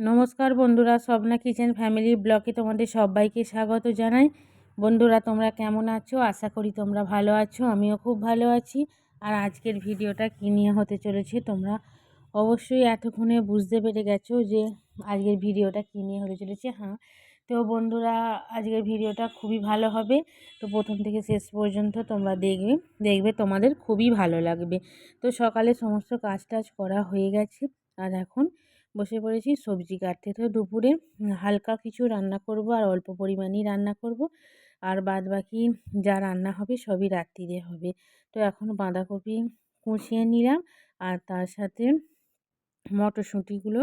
নমস্কার বন্ধুরা, Swapna kitchen family ব্লকে তোমাদের সবাইকে স্বাগত জানাই। বন্ধুরা, তোমরা কেমন আছো? আশা করি তোমরা ভালো আছো, আমিও খুব ভালো আছি। আর আজকের ভিডিওটা কী নিয়ে হতে চলেছে তোমরা অবশ্যই এতক্ষণে বুঝতে পেরে গেছো যে আজকের ভিডিওটা কী নিয়ে হতে চলেছে। হ্যাঁ তো বন্ধুরা, আজকের ভিডিওটা খুবই ভালো হবে। তো প্রথম থেকে শেষ পর্যন্ত তোমরা দেখবে দেখবে তোমাদের খুবই ভালো লাগবে। তো সকালে সমস্ত কাজ টাজ করা হয়ে গেছে। আর এখন বসে পড়েছি, সবজি কাটতে। তো দুপুরে হালকা কিছু রান্না করব আর অল্প পরিমাণেই রান্না করব। আর বাদ বাকি যা রান্না হবে সবই রাত্রিরে হবে। তো এখন বাঁধাকপি কুচিয়ে নিলাম আর তার সাথে মটরশুঁটিগুলো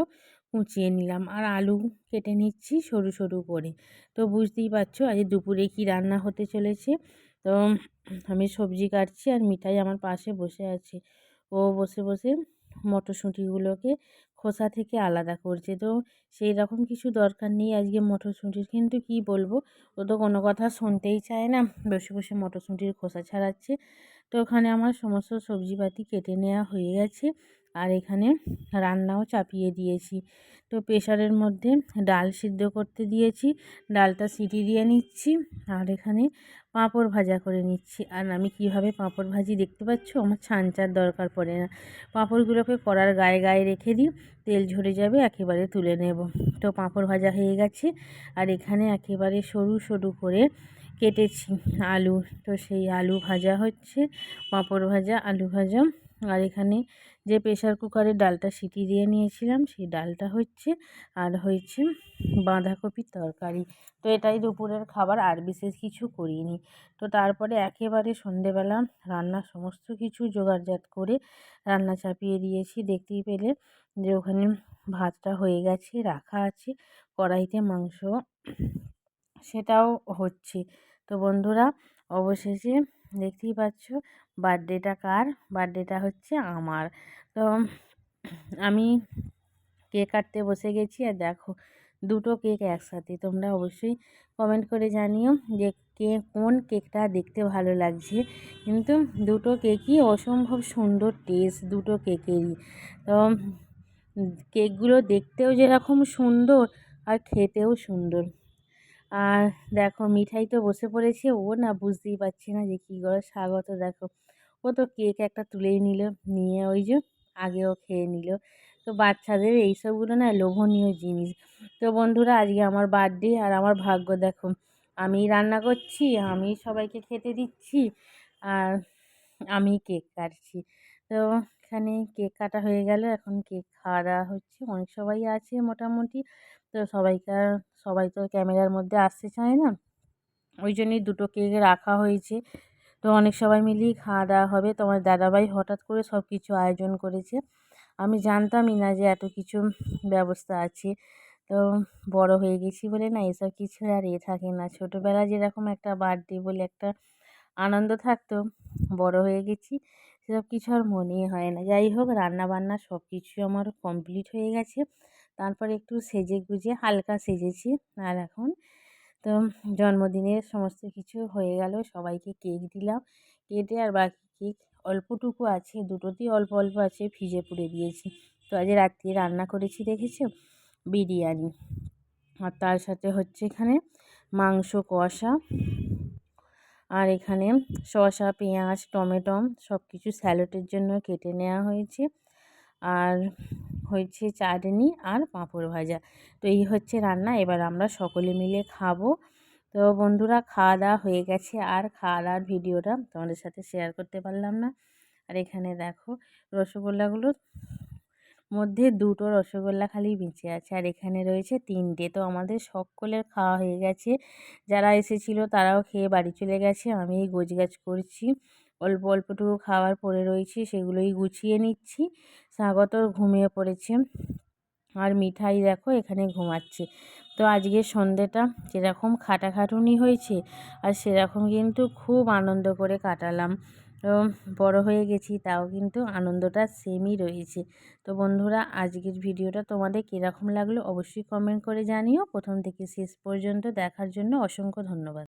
কুচিয়ে নিলাম। আর আলু কেটে নিচ্ছি সরু সরু করে। তো বুঝতেই পারছ আজ দুপুরে কি রান্না হতে চলেছে। তো আমি সবজি কাটছি আর মিঠাই আমার পাশে বসে আছে। ও বসে বসে মটরশুঁটিগুলোকে খোসা থেকে আলাদা করছে। তো সেই রকম কিছু দরকার নেই আজকে মটরশুঁটির। কিন্তু কি বলব? ও তো কোনো কথা শুনতেই চায় না। বসে বসে মটরশুঁটির খোসা ছাড়াচ্ছে। তো ওখানে আমার সমস্ত সবজিপাতি কেটে নেওয়া হয়ে গেছে। আর এখানে রান্নাও চাপিয়ে দিয়েছি। তো প্রেশারের মধ্যে ডাল সিদ্ধ করতে দিয়েছি। ডালটা সিটি দিয়ে নিচ্ছি আর এখানে পাঁপড় ভাজা করে নিচ্ছি। আর আমি কীভাবে পাঁপড় ভাজি দেখতে পাচ্ছ? আমার ছানচার দরকার পড়ে না। পাঁপড়গুলোকে কড়ার গায়ে গায়ে রেখে দিই, তেল ঝরে যাবে, একেবারে তুলে নেব। তো পাঁপড় ভাজা হয়ে গেছে আর এখানে একেবারে সরু সরু করে কেটেছি আলু। তো সেই আলু ভাজা হচ্ছে, পাঁপড় ভাজা, আলু ভাজা আর এখানে যে প্রেশার কুকারে ডালটা সিটি দিয়ে নিয়েছিলাম, সেই ডালটা হচ্ছে আর হয়েছে বাঁধাকপির তরকারি। তো এটাই দুপুরের খাবার, আর বিশেষ কিছু করিনি। তো তারপরে একেবারে সন্ধেবেলা রান্নার সমস্ত কিছু জোগাড়জাত করে রান্না চাপিয়ে দিয়েছি। দেখতেই পেলে যে ওখানে ভাতটা হয়ে গেছে, রাখা আছে, কড়াইতে মাংস সেটাও হচ্ছে। তো বন্ধুরা, অবশেষে দেখতেই পাচ্ছ বার্থডেটা কার? বার্থডেটা হচ্ছে আমার। তো আমি কেক কাটতে বসে গেছি আর দেখো, দুটো কেক একসাথে। তোমরা অবশ্যই কমেন্ট করে জানিও যে কে কোন কেকটা দেখতে ভালো লাগছে। কিন্তু দুটো কেকই অসম্ভব সুন্দর টেস্ট দুটো কেকেরই। তো কেকগুলো দেখতেও যেরকম সুন্দর আর খেতেও সুন্দর। আর দেখো, মিঠাই তো বসে পড়েছে। ও না বুঝতেই পারছি না যে কী করে স্বাগত দেখো। ও তো কেক একটা তুলেই নিল, নিয়ে ওই যে আগেও খেয়ে নিল। তো বাচ্চাদের এইসবগুলো না লোভনীয় জিনিস। তো বন্ধুরা, আজকে আমার বার্থডে আর আমার ভাগ্য দেখো। আমি রান্না করছি, আমি সবাইকে খেতে দিচ্ছি আর আমি কেক কাটছি। তো এখানে কেক কাটা হয়ে গেল, এখন কেক খাওয়া দাওয়া হচ্ছে। অনেক সবাই আছে মোটামুটি। তো সবাইকে, সবাই তো ক্যামেরার মধ্যে আসতে চায় না। ওই জন্যই দুটো কেক রাখা হয়েছে। তো অনেক সবাই মিলেই খাওয়া দাওয়া হবে। তোমার দাদাভাই হঠাৎ করে সব কিছু আয়োজন করেছে। আমি জানতামই না যে এত কিছু ব্যবস্থা আছে। তো বড় হয়ে গেছি বলে না এসব কিছু আর এ থাকে না। ছোটোবেলায় যেরকম একটা বার্থডে বলে একটা আনন্দ থাকতো, বড় হয়ে গেছি সেসব কিছু আর মনেই হয় না। যাই হোক রান্না বান্না সব কিছু আমার কমপ্লিট হয়ে গেছে। তারপর একটু সেজে গুজে হালকা সেজেছি। আর এখন তো জন্মদিনের সমস্ত কিছু হয়ে গেল। সবাইকে কেক দিলাম। কেটে আর বাকি কেক অল্পটুকু আছে। দুটোতেই অল্প অল্প আছে। ফ্রিজে পুড়ে দিয়েছি। তো আজ রাত্রে রান্না করেছি, দেখেছ? বিরিয়ানি। আর তার সাথে হচ্ছে এখানে মাংস কষা। আর এখানে শসা, পেঁয়াজ, টমেটো সব কিছু স্যালাডের জন্য কেটে নেওয়া হয়েছে। আর হয়েছে চাটনি আর পাঁপড় ভাজা। তো এই হচ্ছে রান্না, এবার আমরা সকলে মিলে খাব। তো বন্ধুরা খাওয়া দাওয়া হয়ে গেছে আর খাওয়া দাওয়ার ভিডিওটা তোমাদের সাথে শেয়ার করতে পারলাম না। আর এখানে দেখো রসগোল্লাগুলো মধ্যে দুটো রসগোল্লা খালি বেঁচে আছে আর এখানে রয়েছে তিনটে। তো আমাদের সকলের খাওয়া হয়ে গেছে। যারা এসেছিল তারাও খেয়ে বাড়ি চলে গেছে। আমি এই গোছগাছ করছি। অল্প অল্পটুকু খাবার পড়ে রয়েছে সেগুলোই গুছিয়ে নিচ্ছি। স্বাগত, ঘুমিয়ে পড়েছে। আর মিঠাই দেখো এখানে ঘুমাচ্ছে। তো আজকে সন্ধেটা যেরকম খাটাখাটুনি হয়েছে আর সেরকম কিন্তু খুব আনন্দ করে কাটালাম। তো বড় হয়ে গেছি তাও কিন্তু আনন্দটা সেমই রয়েছে। তো বন্ধুরা আজকের ভিডিওটা তোমাদের কীরকম লাগল অবশ্যই কমেন্ট করে জানিও। প্রথম থেকে শেষ পর্যন্ত দেখার জন্য অসংখ্য ধন্যবাদ।